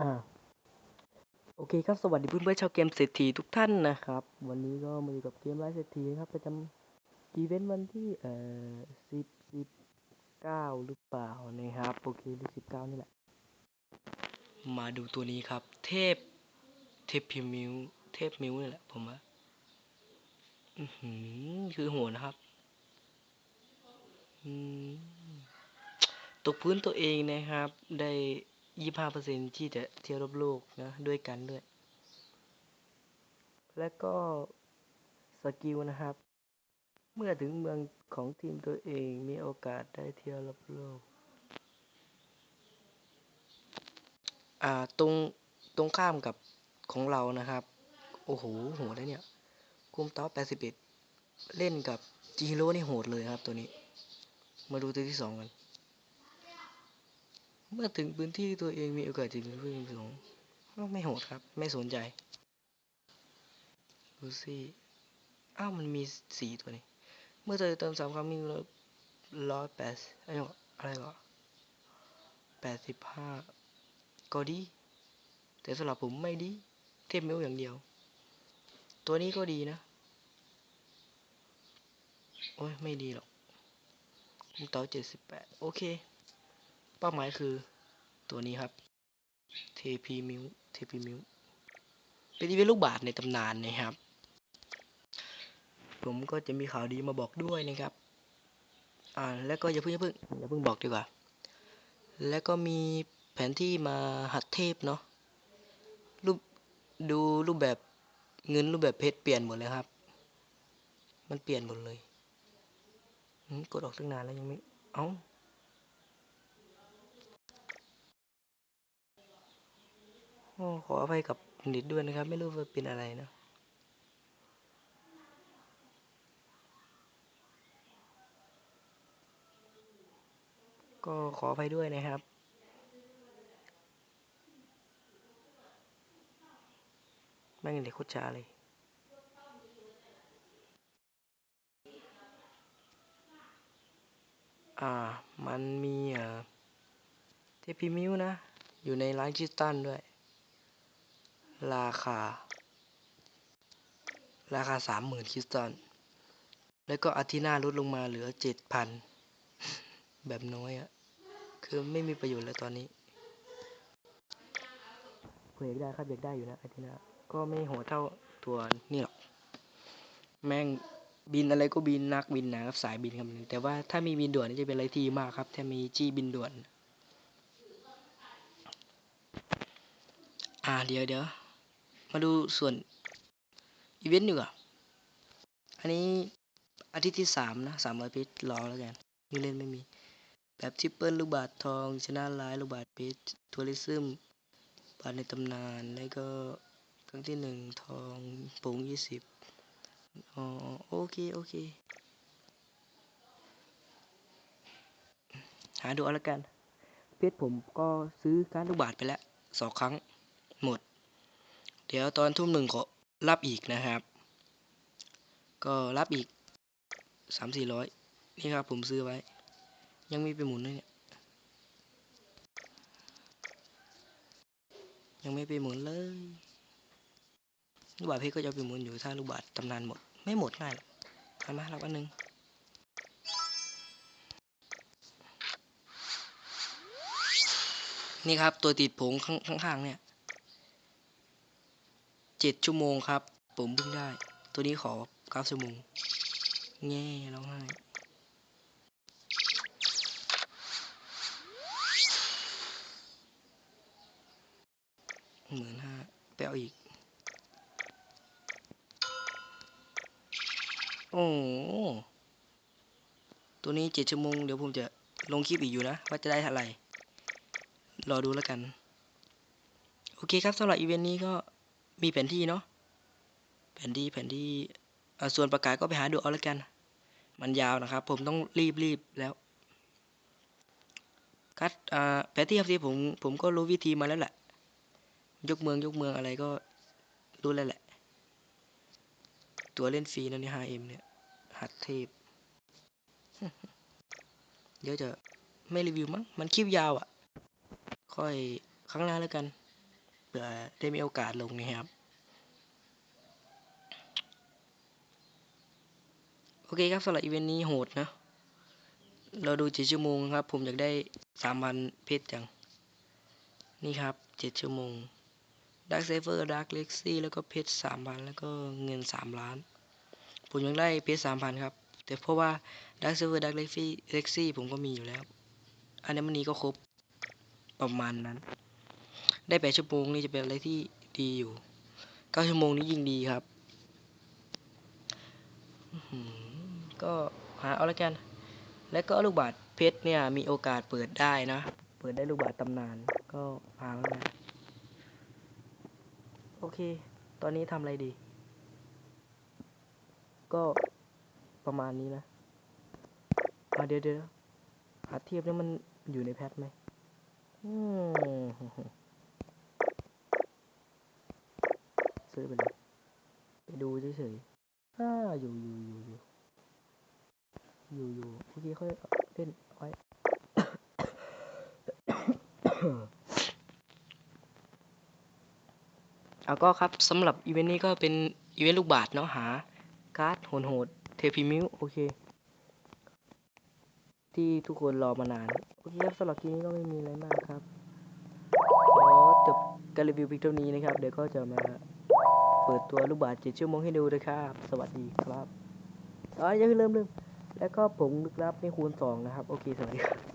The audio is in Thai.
อ่า โอเคครับ สวัสดีเพื่อนๆชาวเกมเศรษฐีทุกท่านนะครับ วันนี้ก็มาอยู่กับเกมไลฟ์เศรษฐีนะครับประจำอีเวนต์วันที่เอ่อสิบสิบเก้าหรือเปล่านะครับ โอเคหรือสิบเก้านี่แหละ มาดูตัวนี้ครับ เทพ เทพพิมิวเทพมิวนี่แหละผมว่าอือหือคือโหดนะครับ อืมตกพื้นตัวเองนะครับ ได้ ยี่ห้าเปอร์เซ็นที่จะเที่ยวรอบโลกนะด้วยกันด้วย และก็สกิลนะครับ เมื่อถึงเมืองของทีมตัวเองมีโอกาสได้เที่ยวรอบโลก อ่าตรงตรงข้ามกับของเรานะครับ โอ้โหโหดเลยเนี่ยคุมเต้า81เล่นกับจิฮิโร่นี่โหดเลยครับตัวนี้ มาดูตัวที่สองกัน เมื่อถึงพื้นที่ตัวเองมีโอกาสจะเป็นผู้ยิงสูงไม่โหดครับ ไม่สนใจดูสิอ้าวมันมีสีตัวนี้ เมื่อเธอเติมสามครั้งมีร้อยแปดอะไรวะอแปดสิบห้าก็ดี แต่สำหรับผมไม่ดี เทพเมลอย่างเดียว ตัวนี้ก็ดีนะ โอ้ย ไม่ดีหรอกคุมเตาเจ็ดสิบแปดโอเค เป้าหมายคือตัวนี้ครับเทพีมิวเทพีมิวเป็นอีเวนต์ลูกบาศก์ในตำนานนะครับ ผมก็จะมีข่าวดีมาบอกด้วยนะครับ อ่าแล้วก็อย่าเพิ่งอย่าเพิ่งอย่าเพิ่งบอกดีกว่า แล้วก็มีแผนที่มาหัดเทพเนาะรูปดูรูปแบบเงินรูปแบบเพชรเปลี่ยนหมดเลยครับ มันเปลี่ยนหมดเลยกดออกตั้งนานแล้วยังไม่ เอ้า ขออภัยกับเน็ตด้วยนะครับ ไม่รู้ว่าเป็นอะไรนะก็ขออภัยด้วยนะครับ แม่งเด็กโคตรช้าเลย อ่า มันมีเอ่อเทพิมิวนะ อยู่ในร้านคริสตันด้วย ราคา ราคาสามหมื่นคริสตันแล้วก็อาทิตย์หน้าลดลงมาเหลือเจ็ดพันแบบน้อยอะคือไม่มีประโยชน์แล้วตอนนี้เผื่ออยากได้ครับอยากได้อยู่นะอาทิตย์หน้าก็ไม่โหดเท่าตัวนี่หรอก แม่งบินอะไรก็บินนักบินนะครับสายบินครับแต่ว่าถ้ามีบินด่วนนี่จะเป็นอะไรที่มากครับ ถ้ามีจี้บินด่วน อ่าเดี๋ยวเดี๋ยว มาดูส่วนอีเวนต์ดีกว่าอันนี้อาทิตย์ที่สามนะสามร้อยเพชรรอแล้วกันนี่เล่นไม่มี แบบทริปเปิลลูกบาททองชนะร้ายลูกบาทเพชรทัวริซึมบาทในตำนานแล้วก็ครั้งที่หนึ่งทองผงยี่สิบอ๋อโอเค โอเค หาดูเอาละกัน เพชรผมก็ซื้อการลูกบาทไปแล้วสองครั้งหมด เดี๋ยวตอนทุ่มหนึ่งขอรับอีกนะครับ ก็รับอีกสามสี่ร้อยนี่ครับผมซื้อไว้ ยังไมีไปหมุนเลยเนี่ยยังไม่ไปหมุนเลยลูกบาศก์เพชรก็จะเอาไปหมุนอยู่ถ้าลูกบาศก์ตำนานหมด ไม่หมดง่ายหรอกเอามารับอันหนึงนี่ครับตัวติดผงข้างๆเนี่ย เจ็ดชั่วโมงครับ ผมเพิ่งได้ ตัวนี้ขอเก้าชั่วโมง แง่ร้องไห้หมื่นห้าไปเอาอีก โอ้ตัวนี้เจ็ดชั่วโมง เดี๋ยวผมจะลงคลิปอีกอยู่นะ ว่าจะได้เท่าไหร่ รอดูแล้วกัน โอเคครับสำหรับอีเวนต์นี้ก็ มีแผนที่เนาะแผนที่แผนที่ส่วนประกาศก็ไปหาดูเอาแล้วกัน มันยาวนะครับ ผมต้องรีบรีบแล้วคัดแผนที่ครับที่ผมผมก็รู้วิธีมาแล้วแหละ ยกเมืองยกเมืองอะไรก็รู้แล้วแหละ ตัวเล่นฟรีนะเนี่ย 5M เนี่ย หัดเทพเดี๋ยวจะไม่รีวิวมั้ง มันคลิปยาวอะ่ะ ค่อยครั้งหน้าแล้วกัน เผื่อได้มีโอกาสลงนะครับ โอเคครับสำหรับอีเวนต์นี้โหดนะ เราดูเจ็ดชั่วโมงครับ ผมอยากได้สามพันเพชรจัง นี่ครับเจ็ดชั่วโมงดักเซฟเฟอร์ดักเล็กซี่แล้วก็เพชรสามพันแล้วก็เงินสามล้าน ผมยังได้เพชรสามพันครับ แต่เพราะว่าดักเซฟเวอร์ดักเล็กซี่เล็กซี่ผมก็มีอยู่แล้ว อันนี้มันนี้ก็ครบประมาณนั้น ได้แปดชั่วโมงนี่จะเป็นอะไรที่ดีอยู่เก้าชั่วโมงนี้ยิ่งดีครับก็หาเอาละกัน แล้วก็ลูกบาศเพชรเนี่ยมีโอกาสเปิดได้นะ เปิดได้ลูกบาศตำนานก็หาแล้วกันโอเค ตอนนี้ทำอะไรดี ก็ประมาณนี้นะอะเดี๋ยวเดี๋ยวหาเทียบนี่มันอยู่ในแพทไหมอืม ซื้อไปเลยไปดูเฉยๆอ่าอยู่อยู่อยู่อยู่อยู่อยู่โอเคค่อยเล่นไว้เอาก็ครับสำหรับอีเวนต์นี้ก็เป็นอีเวนต์ลูกบาศก์เนาะหา การ์ดโหดๆเทพีมิวโอเค ที่ทุกคนรอมานานโอเคครับสำหรับคลิปนี้ก็ไม่มีอะไรมากครับขอจบการรีวิวเพียงเท่านี้นะครับ เดี๋ยวก็จะมา ปิดตัวลูกบาศก์เจ็ดชั่วโมงให้ดูนะครับ สวัสดีครับอ๋ออย่าลืมลืมแล้วก็ผงลึกลับนี่คูณสองนะครับ โอเค สวัสดีครับ